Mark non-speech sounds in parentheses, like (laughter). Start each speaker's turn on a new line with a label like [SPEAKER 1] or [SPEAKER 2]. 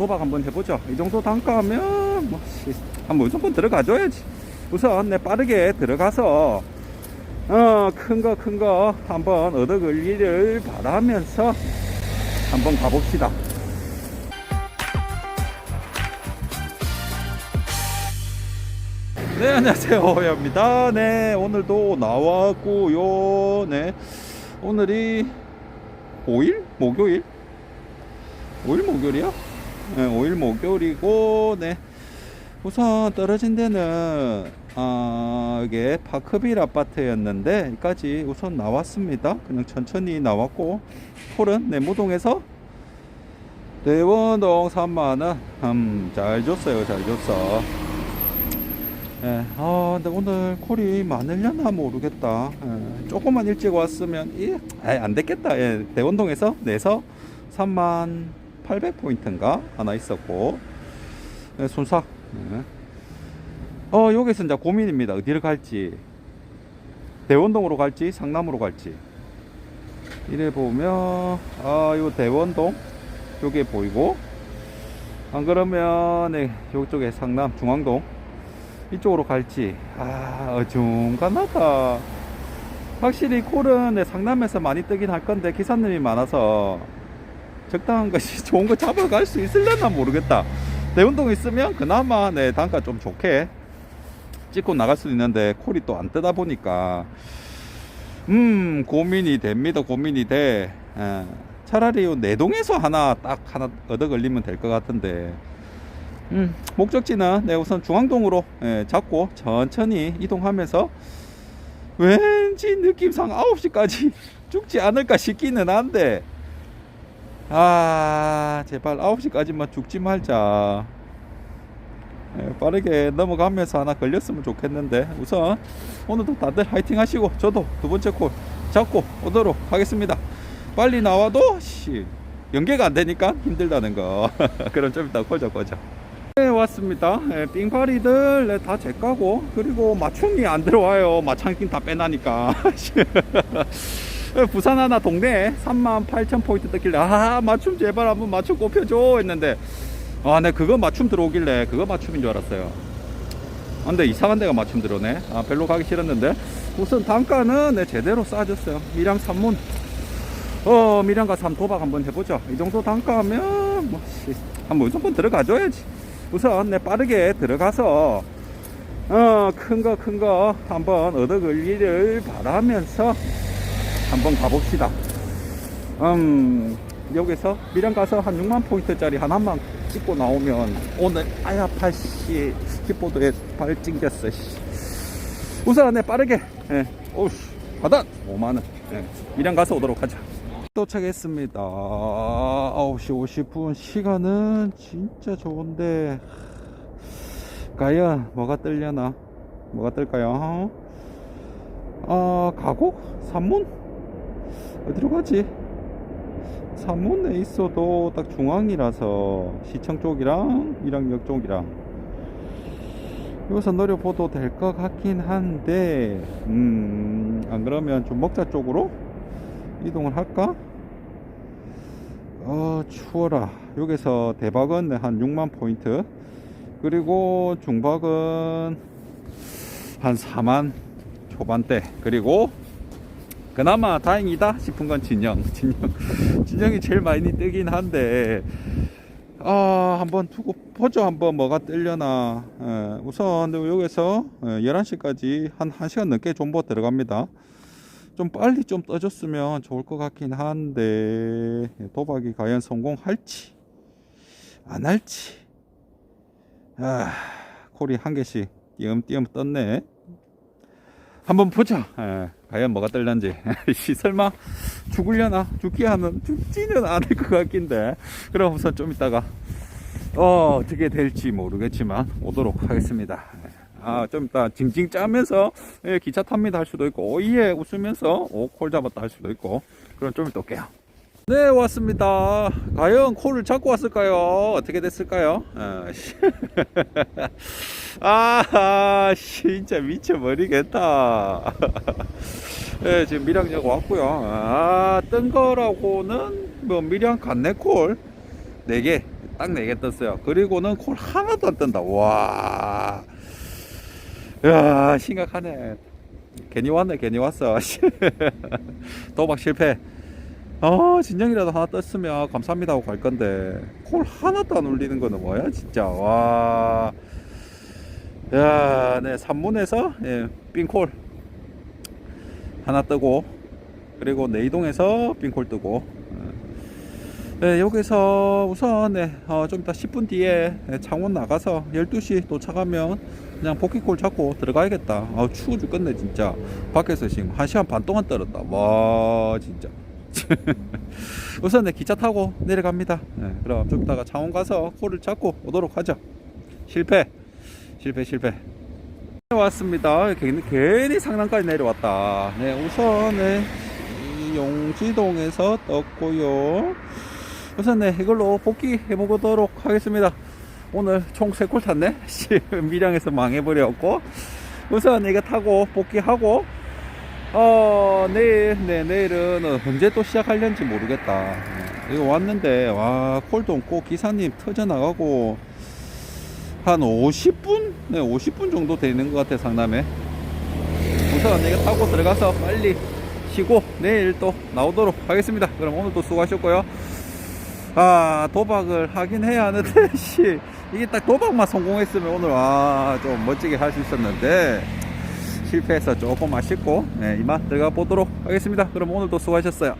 [SPEAKER 1] 도박 한번 해보죠. 이 정도 단가면 뭐 씨, 한번 무조건 들어가줘야지. 우선 내 빠르게 들어가서 어 큰 거 큰 거 한번 얻어 걸리를 바라면서 한번 가봅시다. 네 안녕하세요 호야입니다. 네 오늘도 나왔고요. 네 오늘이 5일 목요일 5일 목요일이야? 네, 5일 목요일이고, 네. 우선 떨어진 데는, 아, 이게 파크빌 아파트였는데, 여기까지 우선 나왔습니다. 그냥 천천히 나왔고, 콜은 내무동에서 대원동 3만원, 음, 잘 줬어요, 잘 줬어. 예, 아, 근데 오늘 콜이 많으려나 모르겠다. 예, 조금만 일찍 왔으면, 이, 아이, 안 됐겠다. 예, 대원동에서 내서 3만 800포인트인가 하나 있었고. 네, 순삭 네. 어 여기서 이제 고민입니다. 어디를 갈지. 대원동으로 갈지 상남으로 갈지. 이래 보면 아 요 대원동 요게 보이고. 안 그러면 네 요쪽에 상남 중앙동 이쪽으로 갈지. 아 어중간하다. 확실히 콜은 네, 상남에서 많이 뜨긴 할 건데 기사님이 많아서 적당한 것이 (laughs) 좋은 거 잡아갈 수 있을려나 모르겠다. 대운동 있으면 그나마 내 단가 좀 좋게 찍고 나갈 수 있는데 콜이 또 안 뜨다 보니까 음 고민이 됩니다. 고민이 돼. 예. 차라리 요 내동에서 하나 딱 하나 얻어 걸리면 될 것 같은데 음 목적지는 내 우선 중앙동으로 예, 잡고 천천히 이동하면서 왠지 느낌상 9시까지 (laughs) 죽지 않을까 싶기는 한데 아 제발 9시까지만 죽지 말자. 예, 빠르게 넘어가면서 하나 걸렸으면 좋겠는데. 우선 오늘도 다들 화이팅 하시고 저도 두 번째 콜 잡고 오도록 하겠습니다. 빨리 나와도 씨 연계가 안 되니까 힘들다는 거. (laughs) 그럼 좀 이따 콜 잡고 오자. 네 왔습니다. 예, 삥파리들 네, 다 제 까고. 그리고 맞춤이 안 들어와요. 마창긴 다 빼나니까 (laughs) (laughs) 부산 하나 동네 38,000포인트 떴길래 아 맞춤 제발 한번 맞춤 꼽혀줘 했는데 아네 그거 맞춤 들어오길래 그거 맞춤인 줄 알았어요. 아, 근데 이상한 데가 맞춤 들어오네. 아 별로 가기 싫었는데. 우선 단가는 네, 제대로 싸졌어요. 밀양 산문. 어 밀양가 삼 도박 한번 해보죠. 이 정도 단가면 뭐 씨, 한번 무조건 들어가줘야지. 우선 네 빠르게 들어가서 어 큰 거 큰 거 한번 얻어 걸리를 바라면서 한번 가봅시다. 음, 여기서 미량 가서 한 6만 포인트짜리 하나만 찍고 나오면 오늘 아야 팔씨 킥보드에 발 찡겼어. 씨. 우선 네 빠르게 예. 오씨 받아 5만 원. 예. 미량 가서 오도록 하자. 도착했습니다. 9시 50분 시간은 진짜 좋은데 과연 뭐가 뜰려나? 뭐가 뜰까요? 아 가곡? 산문? 어디로 가지? 산문에 있어도 딱 중앙이라서 시청 쪽이랑 이랑역 쪽이랑 여기서 노려봐도 될 것 같긴 한데 음 안 그러면 좀 먹자 쪽으로 이동을 할까? 어 추워라 여기서 대박은 한 6만 포인트 그리고 중박은 한 4만 초반대 그리고 그나마 다행이다 싶은 건 진영. (laughs) 진영. 진영이 제일 많이 뜨긴 한데 아 한번 두고 보죠. 한번 뭐가 뜨려나. 예, 우선 여기서 예, 11시까지 한 1시간 넘게 존버 들어갑니다. 좀 빨리 좀 떠줬으면 좋을 것 같긴 한데 도박이 과연 성공할지 안 할지. 아 콜이 한 개씩 띄엄띄엄 떴네. 한번 보자. 예, 과연 뭐가. (laughs) 씨, 설마 죽으려나? 죽기 하면 죽지는 않을 것 같긴데. 그럼 우선 좀 이따가, 어, 어떻게 될지 모르겠지만, 오도록 하겠습니다. 예. 아, 좀 이따 징징 짜면서, 예, 기차 탑니다 할 수도 있고, 오이에 웃으면서, 오, 콜 잡았다 할 수도 있고, 그럼 좀 이따 올게요. 네, 왔습니다. 과연 콜을 잡고 왔을까요? 어떻게 됐을까요? 아, 씨. (laughs) 아, 진짜 미쳐버리겠다. 네, (laughs) 지금 밀양역 왔고요. 아, 뜬 거라고는 뭐 밀양 간내콜 4개 딱 4개 떴어요. 그리고는 콜 하나도 안 뜬다. 와. 야, 심각하네. 괜히 왔네, 괜히 왔어. (laughs) 도박 실패. 어, 진영이라도 하나 떴으면 감사합니다 하고 갈 건데, 콜 하나도 안 울리는 거는 뭐야, 진짜. 와. 야, 네, 3문에서, 예, 빈콜. 하나 뜨고, 그리고 내이동에서 빈콜 뜨고, 네, 여기서 우선 네, 어, 좀 이따 10분 뒤에 네, 창원 나가서 12시 도착하면 그냥 복귀골 잡고 들어가야겠다. 아, 추워 죽겠네 진짜. 밖에서 지금 1시간 반 동안 떨었다. 와 진짜. (laughs) 우선 네, 기차 타고 내려갑니다. 네, 그럼 좀 이따가 창원 가서 콜을 잡고 오도록 하죠. 실패. 실패 실패. 왔습니다. 괜히, 괜히 상남까지 내려왔다. 네, 우선 네, 이 용지동에서 떴고요. 우선 네 이걸로 복귀해 보도록 하겠습니다. 오늘 총 3콜 탔네. (laughs) 씨, 밀양에서 망해버렸고 우선 이거 타고 복귀하고 어 내일 네 내일은 언제 또 시작하려는지 모르겠다. 네, 이거 왔는데 와 콜도 없고 기사님 터져 나가고 한 50분 네 50분 정도 되는 것 같아 상남에. 우선 이거 타고 들어가서 빨리 쉬고 내일 또 나오도록 하겠습니다. 그럼 오늘도 수고하셨고요. 아 도박을 하긴 해야 하는데 (laughs) 씨 이게 딱 도박만 성공했으면 오늘 아 좀 멋지게 할 수 있었는데 실패해서 조금 아쉽고 네, 이만 들어가 보도록 하겠습니다. 그럼 오늘도 수고하셨어요.